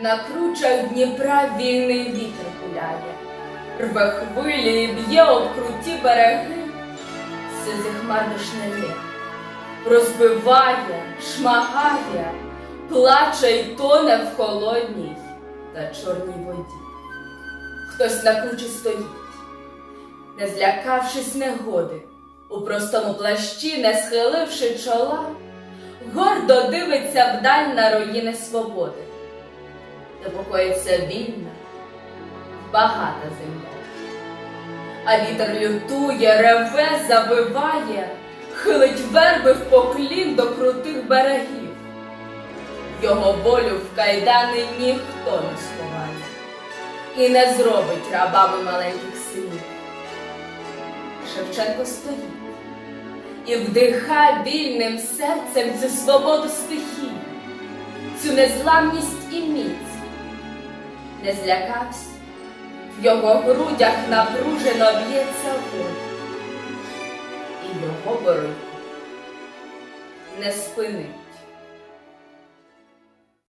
На кручах Дніпра вільний вітер гуляє, рве хвилі і б'є об круті береги, сизих хмар дошнеє, розбиває, шмагає, плаче й тоне в холодній та чорній воді. Хтось на кручі стоїть, не злякавшись негоди, у простому плащі, не схиливши чола, гордо дивиться вдаль на руїни свободи, де покоїться вільна, багата земля. А вітер лютує, реве, завиває, хилить верби в поклін до крутих берегів. Його волю в кайдани ніхто не сховає і не зробить рабами маленьких синів. Шевченко стоїть і вдиха вільним серцем цю свободу стихій, цю незламність. Не злякався, в його грудях напружено б'ється воля, і його боротьбу не спини.